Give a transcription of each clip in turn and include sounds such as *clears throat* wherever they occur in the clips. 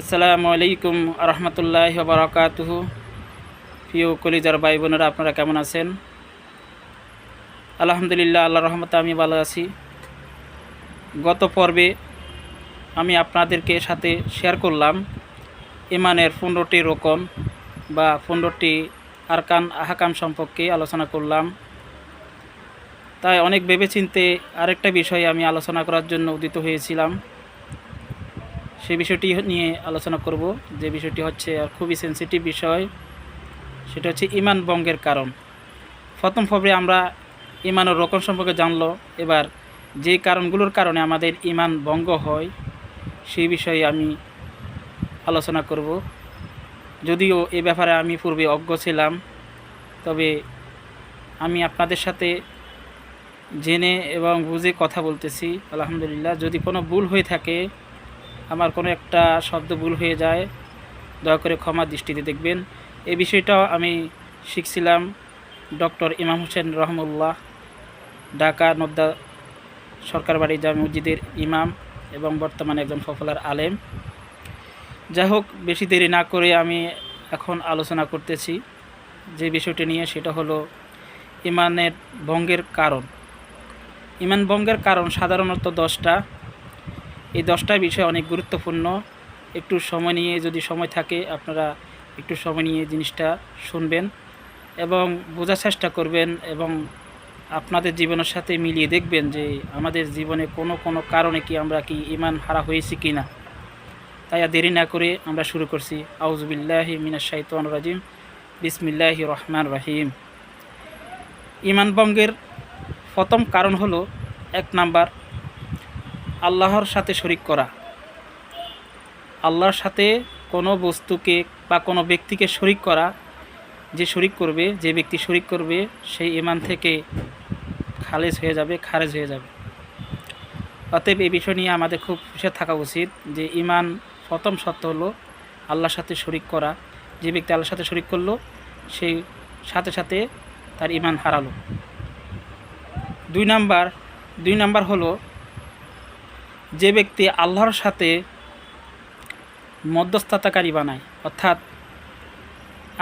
আসসালামু আলাইকুম রহমতুল্লাহ বারকাতুহু। প্রিয় কলিজার ভাই বোনেরা, আপনারা কেমন আছেন? আলহামদুলিল্লাহ আল্লাহ রহমতে আমি ভালো আছি। গত পর্বে আমি আপনাদেরকে সাথে শেয়ার করলাম ইমানের পনেরোটি রোকন বা পনেরোটি আরকান আহাকাম সম্পর্কে আলোচনা করলাম। তাই অনেক ভেবেচিন্তে আরেকটা বিষয়ে আমি আলোচনা করার জন্য উদিত হয়েছিলাম। সেই বিষয়টি নিয়ে আলোচনা করব। যে বিষয়টি হচ্ছে আর খুবই সেন্সিটিভ বিষয়, সেটা হচ্ছে ইমান বঙ্গের কারণ। প্রথম পর্বে আমরা ইমানের রকম সম্পর্কে জানলো। এবার যে কারণগুলোর কারণে আমাদের ইমান ভঙ্গ হয়, সেই বিষয়ে আমি আলোচনা করব। যদিও এ ব্যাপারে আমি পূর্বে অজ্ঞ ছিলাম, তবে আমি আপনাদের সাথে জেনে এবং বুঝে কথা বলতেছি। আলহামদুলিল্লাহ, যদি কোনো ভুল হয়ে থাকে আমার কোনো একটা শব্দ ভুল হয়ে যায়, দয়া করে ক্ষমা দৃষ্টিতে দেখবেন। এই বিষয়টাও আমি শিখছিলাম ডক্টর ইমাম হোসেন রহমুল্লাহ, ঢাকা নদ্দা সরকার বাড়ি জামে মসজিদের ইমাম এবং বর্তমানে একজন পপুলার আলেম। যাই হোক, বেশি দেরি না করে আমি এখন আলোচনা করতেছি। যে বিষয়টি নিয়ে সেটা হলো ইমানের ভঙ্গের কারণ। ইমান ভঙ্গের কারণ সাধারণত দশটা। এই দশটা বিষয় অনেক গুরুত্বপূর্ণ। একটু সময় নিয়ে যদি সময় থাকে, আপনারা একটু সময় নিয়ে জিনিসটা শুনবেন এবং বোঝার চেষ্টা করবেন এবং আপনাদের জীবনের সাথে মিলিয়ে দেখবেন যে আমাদের জীবনে কোনো কোনো কারণে কি আমরা কি ইমান হারা হয়েছি কি না। তাই আর দেরি না করে আমরা শুরু করছি। আউজবিল্লাহ মিনাশ শাইতান রাজিম। বিসমিল্লাহ রহমান রহিম। ইমান ভঙ্গের প্রথম কারণ হলো এক নাম্বার আল্লাহর সাথে শরিক করা। আল্লাহর সাথে কোনো বস্তুকে বা কোনো ব্যক্তিকে শরিক করা, যে শরিক করবে, যে ব্যক্তি শরিক করবে, সেই ইমান থেকে খালেজ হয়ে যাবে, খারেজ হয়ে যাবে। অতএব এই বিষয় নিয়ে আমাদের খুব খুশি থাকা উচিত যে ইমান প্রথম সত্য হলো আল্লাহর সাথে শরিক করা। যে ব্যক্তি আল্লাহর সাথে শরিক করল সেই সাথে সাথে তার ইমান হারালো। দুই নাম্বার দুই নাম্বার হলো যে ব্যক্তি আল্লাহর সাথে মধ্যস্থতাকারী বানায়, অর্থাৎ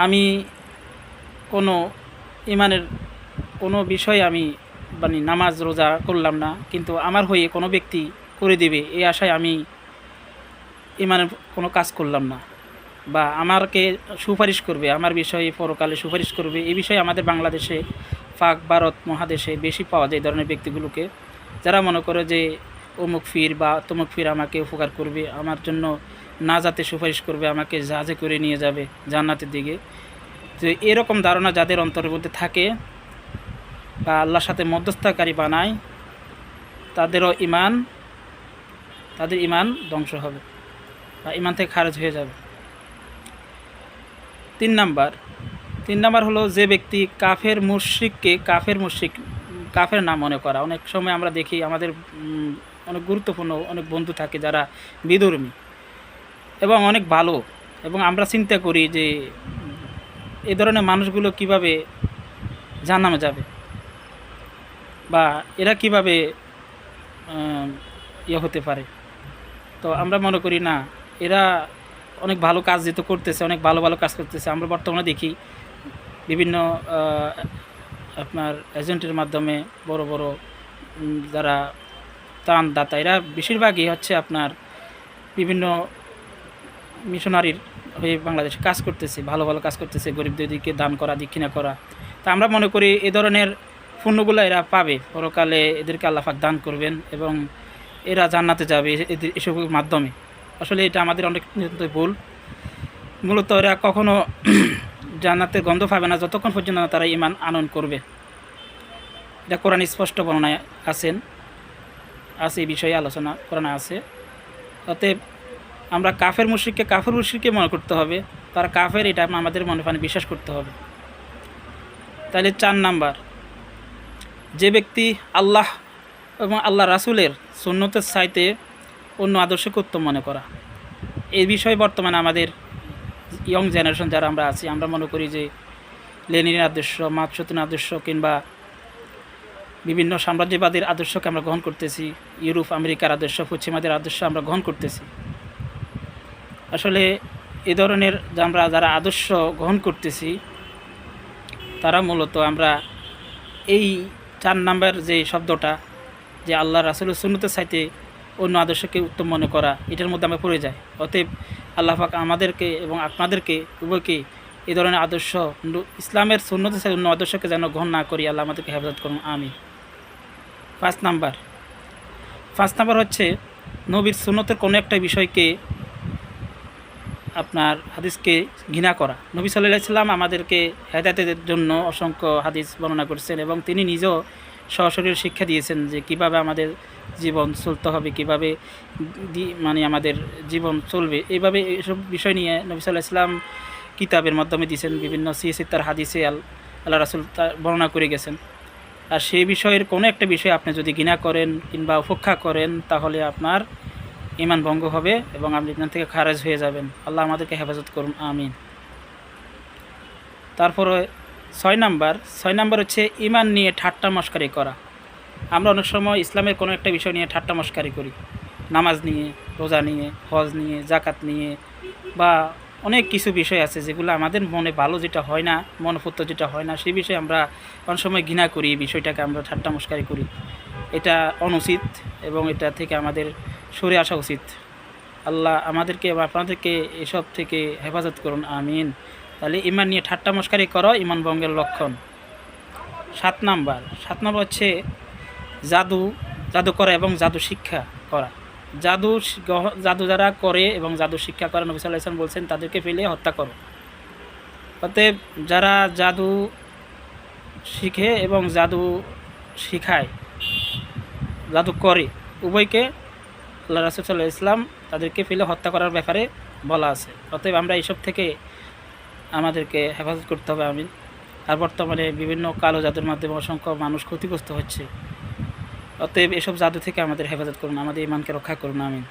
আমি কোনো ইমানের কোনো বিষয়ে আমি মানে নামাজ, রোজা করলাম না, কিন্তু আমার হয়ে কোনো ব্যক্তি করে দেবে, এই আশায় আমি ইমানের কোনো কাজ করলাম না বা আমারকে সুপারিশ করবে, আমার বিষয়ে পরকালে সুপারিশ করবে, এই বিষয়ে আমাদের বাংলাদেশে, পাক, ভারত মহাদেশে বেশি পাওয়া যায় এই ধরনের ব্যক্তিগুলোকে, যারা মনে করে যে অমুক ফির বা তমুক ফির আমাকে উপকার করবে, আমার জন্য না যাতে সুপারিশ করবে, আমাকে জাহাজে করে নিয়ে যাবে জান্নাতের দিকে। তো এরকম ধারণা যাদের অন্তরের মধ্যে থাকে বা আল্লাহর সাথে মধ্যস্থকারী বানায়, তাদেরও ইমান তাদের ইমান ধ্বংস হবে বা ইমান থেকে খারেজ হয়ে যাবে। তিন নাম্বার তিন নাম্বার হলো যে ব্যক্তি কাফের মুশ্রিককে, কাফের মুশ্রিক, কাফের নাম মনে করা। অনেক সময় আমরা দেখি আমাদের অনেক গুরুত্বপূর্ণ, অনেক বন্ধু থাকে যারা বিধর্মী এবং অনেক ভালো। এবং আমরা চিন্তা করি যে এ ধরনের মানুষগুলো কীভাবে জানানো যাবে বা এরা কীভাবে ইয়ে হতে পারে। তো আমরা মনে করি না, এরা অনেক ভালো কাজ যেহেতু করতেছে, অনেক ভালো ভালো কাজ করতেছে। আমরা বর্তমানে দেখি বিভিন্ন আপনার এজেন্টের মাধ্যমে বড় বড় যারা ত্রাণ দাতা এরা বেশিরভাগই হচ্ছে আপনার বিভিন্ন মিশনারির হয়ে বাংলাদেশে কাজ করতেছে, ভালো ভালো কাজ করতেছে, গরিবদের দিকে দান করা, দক্ষিণা করা। তা আমরা মনে করি এ ধরনের পণ্যগুলো এরা পাবে। পরকালে এদেরকে আল্লাহাক দান করবেন এবং এরা জান্নাতে যাবে এদের এসবের মাধ্যমে। আসলে এটা আমাদের অনেক ভুল। মূলত এরা কখনো *clears throat* জান্নাতের গন্ধ পাবে না যতক্ষণ পর্যন্ত তারা ইমান আনয়ন করবে। এটা কোরআন স্পষ্ট বর্ণনায় আছেন। আছে, এই বিষয়ে আলোচনা করানো আছে। অতএব আমরা কাফের মুশ্রিককে কাফের মুশ্রিককে মনে করতে হবে। তারা কাফের, এটা আমাদের মনে প্রাণে বিশ্বাস করতে হবে। তাহলে চার নাম্বার, যে ব্যক্তি আল্লাহ এবং আল্লাহ রাসুলের সুন্নতের সাইতে অন্য আদর্শকে উত্তম মনে করা। এই বিষয়ে বর্তমানে আমাদের ইয়ং জেনারেশন যারা আমরা আছি, আমরা মনে করি যে লেনিনের আদর্শ মাতসুতিন আদর্শ কিংবা বিভিন্ন সাম্রাজ্যবাদের আদর্শকে আমরা গ্রহণ করতেছি, ইউরোপ, আমেরিকার আদর্শ, পশ্চিমাদের আদর্শ আমরা গ্রহণ করতেছি। আসলে এ ধরনের আমরা যারা আদর্শ গ্রহণ করতেছি, তারা মূলত আমরা এই চার নাম্বার যে শব্দটা, যে আল্লাহ রাসুলের সুন্নতের সাইতে অন্য আদর্শকে উত্তম মনে করা, এটার মধ্যে আমরা পড়ে যাই। অতএব আল্লাহ পাক আমাদেরকে এবং আপনাদেরকে, উভয়কে এ ধরনের আদর্শ, ইসলামের সুন্নতের সাথে অন্য আদর্শকে যেন গ্রহণ না করি, আল্লাহ আমাদেরকে হেফাজত করুন। আমি পাঁচ নাম্বার। পাঁচ নাম্বার হচ্ছে, নবীর সুন্নতের কোনো একটা বিষয়কে আপনার হাদিসকে ঘৃণা করা। নবী সাল্লাহ সাল্লাম আমাদেরকে হেদায়তের জন্য অসংখ্য হাদিস বর্ণনা করেছেন এবং তিনি নিজেও সরাসরি শিক্ষা দিয়েছেন যে কীভাবে আমাদের জীবন চলতে হবে, কীভাবে মানে আমাদের জীবন চলবে। এইভাবে এইসব বিষয় নিয়ে নবী সাল্লাহ সাল্লাম কিতাবের মাধ্যমে দিয়েছেন, বিভিন্ন সিএসি তার হাদিসে আল, আল্লাহ রাসুল তার বর্ণনা করে গেছেন। আর সেই বিষয়ের কোনো একটা বিষয় আপনি যদি ঘৃণা করেন কিংবা উপেক্ষা করেন, তাহলে আপনার ইমান ভঙ্গ হবে এবং আপনি এখান থেকে খারেজ হয়ে যাবেন। আল্লাহ আমাদেরকে হেফাজত করুন, আমিন। তারপরে ছয় নাম্বার ছয় নাম্বার হচ্ছে ইমান নিয়ে ঠাট্টা মস্কারি করা। আমরা অনেক সময় ইসলামের কোনো একটা বিষয় নিয়ে ঠাট্টা মস্কারি করি। নামাজ নিয়ে, রোজা নিয়ে, হজ নিয়ে জাকাত নিয়ে বা অনেক কিছু বিষয় আছে যেগুলো আমাদের মনে ভালো যেটা হয় না মনপুত্র যেটা হয় না, সেই বিষয়ে আমরা অনেক সময় ঘৃণা করি, এই বিষয়টাকে আমরা ঠাট্টা মস্কারি করি। এটা অনুচিত এবং এটা থেকে আমাদের সরে আসা উচিত। আল্লাহ আমাদেরকে এবং আপনাদেরকে এসব থেকে হেফাজত করুন, আমিন। তাহলে ইমান নিয়ে ঠাট্টা মস্কারি করো, ইমান ভঙ্গের লক্ষণ। সাত নাম্বার সাত নাম্বার হচ্ছে জাদু জাদু করা এবং জাদু শিক্ষা করা। জাদু জাদু যারা করে এবং জাদু শিক্ষা করে, নবী সাল্লাহ ইসলাম বলছেন, তাদেরকে ফেলে হত্যা করো। অতএব যারা জাদু শিখে এবং জাদু শিখায়, জাদু করে, উভয়কে আল্লাহ রাসুল সাল্লাহ ইসলাম তাদেরকে ফেলে হত্যা করার ব্যাপারে বলা আছে। অতএব আমরা এইসব থেকে আমাদেরকে হেফাজত করতে হবে আমি আর বর্তমানে বিভিন্ন কালো জাদুর মাধ্যমে অসংখ্য মানুষ ক্ষতিগ্রস্ত হচ্ছে। অতএব এসব জাদু থেকে আমাদের হেফাজত করুন, আমাদের ইমানকে রক্ষা করুন, আমিন।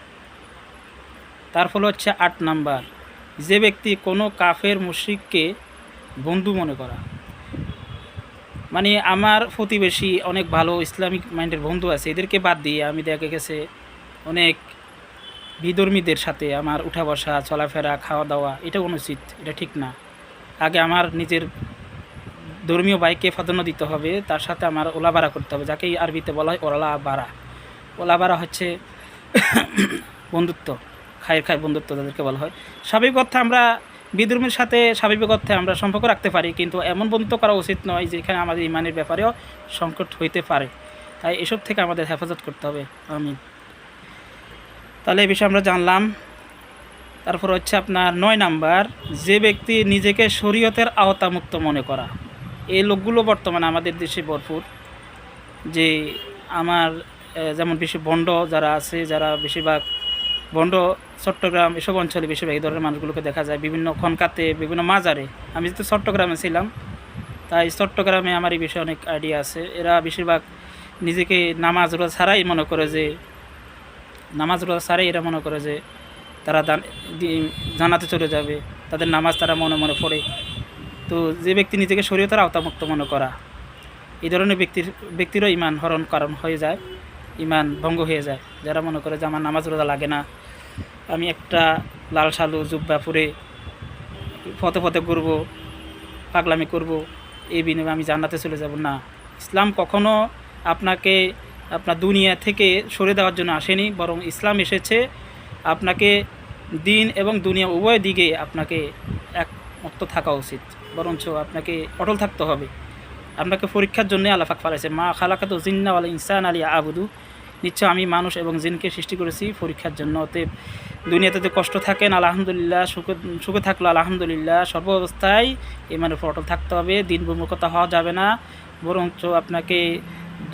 তার ফলে হচ্ছে আট নাম্বার, যে ব্যক্তি কোনো কাফের মুশ্রিককে বন্ধু মনে করা। মানে আমার প্রতিবেশী অনেক ভালো ইসলামিক মাইন্ডের বন্ধু আছে, এদেরকে বাদ দিয়ে আমি দেখা গেছে অনেক বিধর্মীদের সাথে আমার উঠা বসা, চলাফেরা, খাওয়া দাওয়া, এটা অনুচিত, এটা ঠিক না। আগে আমার নিজের ধর্মীয় বাইকে প্রাধান্য দিতে হবে, তার সাথে আমার ওলা বাড়া করতে হবে যাকে আরবিতে বলা হয় ওলা বাড়া ওলা বাড়া হচ্ছে *coughs* বন্ধুত্ব, খায়ের খায় বন্ধুত্ব তাদেরকে বলা হয়। স্বাভাবিক অর্থে আমরা বিধর্মীর সাথে স্বাভাবিক অর্থে আমরা সম্পর্ক রাখতে পারি, কিন্তু এমন বন্ধুত্ব করা উচিত নয় যেখানে আমাদের ইমানের ব্যাপারেও সংকট হইতে পারে। তাই এসব থেকে আমাদের হেফাজত করতে হবে। আমি তাহলে এই বিষয়ে আমরা জানলাম। তারপর হচ্ছে আপনার নয় নাম্বার, যে ব্যক্তি নিজেকে শরীয়তের আওতামুক্ত মনে করা। এই লোকগুলো বর্তমানে আমাদের দেশে ভরপুর। যে আমার যেমন বেশি বন্ড যারা আছে, যারা বেশিরভাগ বন্ড, চট্টগ্রাম, এসব অঞ্চলে বেশিরভাগ এই ধরনের মানুষগুলোকে দেখা যায়। বিভিন্ন খনকাতে, বিভিন্ন মাজারে। আমি যেহেতু চট্টগ্রামে ছিলাম, তাই চট্টগ্রামে আমার এই বিষয়ে অনেক আইডিয়া আছে। এরা বেশিরভাগ নিজেকে নামাজ রোজা ছাড়াই মনে করে যে, নামাজ রোজা ছাড়াই এরা মনে করে যে, তারা জানাতে চলে যাবে। তাদের নামাজ তারা মনে মনে পড়ে। তো যে ব্যক্তি নিজেকে শরীয়তের আওতামুক্ত মনে করা, এই ধরনের ব্যক্তির, ব্যক্তিরও ইমান হরণ কারণ হয়ে যায় ইমান ভঙ্গ হয়ে যায়। যারা মনে করে যে আমার নামাজ রোজা লাগে না, আমি একটা লাল সালু জুব্বা পরে পথে পথে ঘুরবো, পাগলামি করব, এই বিনিময়ে আমি জান্নাতে চলে যাব। না, ইসলাম কখনো আপনাকে আপনার দুনিয়া থেকে সরে দেওয়ার জন্য আসেনি, বরং ইসলাম এসেছে আপনাকে দিন এবং দুনিয়া উভয় দিকে আপনাকে একমুক্ত থাকা উচিত। বরঞ্চ আপনাকে অটল থাকতে হবে। আপনাকে পরীক্ষার জন্য আলাফাক ফালাইছে, মা খালাকাত জিন্না আল ইনসান আলী আবুদু নিশ্চয় আমি মানুষ এবং জিনকে সৃষ্টি করেছি পরীক্ষার জন্য। অতএব দুনিয়াতে যদি কষ্ট থাকেন আলহামদুলিল্লাহ, সুখে সুখে থাকল, আলহামদুলিল্লাহ, সর্ব অবস্থায় ইমানের উপর অটল থাকতে হবে, দিন বিমুখতা হওয়া যাবে না। বরঞ্চ আপনাকে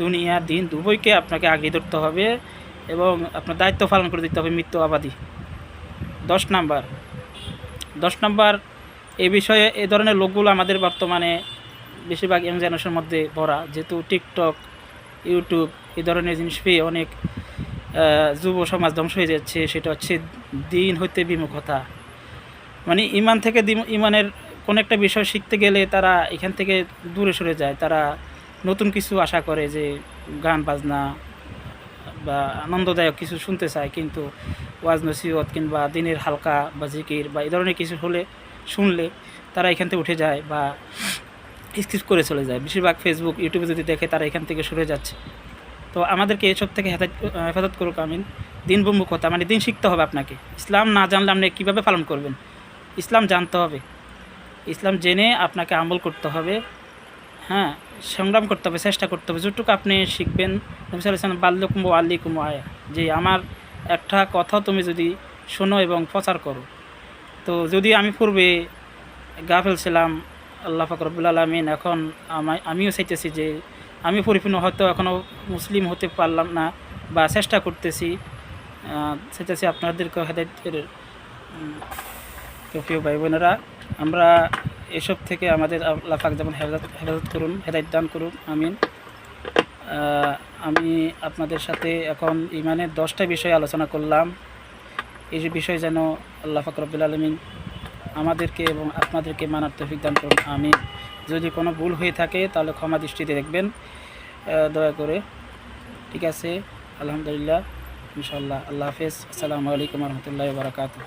দুনিয়া, দিন দুবইকে আপনাকে আগিয়ে ধরতে হবে এবং আপনার দায়িত্ব পালন করে দিতে হবে মৃত্যু আবাদী। দশ নাম্বার দশ নাম্বার এই বিষয়ে এ ধরনের লোকগুলো আমাদের বর্তমানে বেশিরভাগ ইয়াং জেনারেশনের মধ্যে ভরা। যেহেতু টিকটক ইউটিউব এই ধরনের জিনিস পেয়ে অনেক যুব সমাজ ধ্বংস হয়ে যাচ্ছে, সেটা হচ্ছে দিন হইতে বিমুখতা। মানে ইমান থেকে ইমানের কোনো একটা বিষয় শিখতে গেলে তারা এখান থেকে দূরে সরে যায়। তারা নতুন কিছু আশা করে যে গান, বাজনা বা আনন্দদায়ক কিছু শুনতে চায়, কিন্তু ওয়াজ নসিহত কিংবা দিনের হালকা বা জিকির বা এই ধরনের কিছু হলে শুনলে তারা এখান থেকে উঠে যায় বা স্কিপ করে চলে যায়। বেশিরভাগ ফেসবুক ইউটিউবে যদি দেখে তারা এখান থেকে সরে যাচ্ছে। তো আমাদেরকে এসব থেকে হেফাজত করুক, আমিন। দিন কথা মানে দিন শিখতে হবে আপনাকে। ইসলাম না জানলে আপনি কীভাবে পালন করবেন? ইসলাম জানতে হবে। ইসলাম জেনে আপনাকে আমল করতে হবে। হ্যাঁ সংগ্রাম করতে হবে, চেষ্টা করতে হবে। যতটুকু আপনি শিখবেন বাল্যকুম্ভ আল্লি কুম্ভ আয়া। যে আমার একটা কথা তুমি যদি শোনো এবং প্রচার করো তো যদি আমি পূর্বে গাফেল ছিলাম, আল্লাহ ফাকরবুল আলমিন, এখন আমিও চাইতেছি যে আমি পরিপূর্ণ হয়তো এখনও মুসলিম হতে পারলাম না বা চেষ্টা করতেছি। চাইতেছি আপনাদেরকে হেদায়তের তো প্রিয় ভাই বোনেরা আমরা এসব থেকে আমাদের আল্লাহ পাক যেমন হেফাজত হেফাজত করুন, হেদায়ত দান করুন, আমিন। আমি আপনাদের সাথে এখন ইমানের দশটা বিষয় আলোচনা করলাম। এই যে বিষয় যেন আল্লাহ ফাকরবুল আলমিন আমাদেরকে এবং আপনাদেরকে মানার তৌফিক দান করুন আমি যদি কোনো ভুল হয়ে থাকে, তাহলে ক্ষমা দৃষ্টিতে দেখবেন। দয়া করে। ঠিক আছে, আলহামদুলিল্লাহ ইনশাল্লাহ আল্লাহ হাফেজ। আসসালামু আলাইকুম রহমতুল্লাহ বারকাতুহ।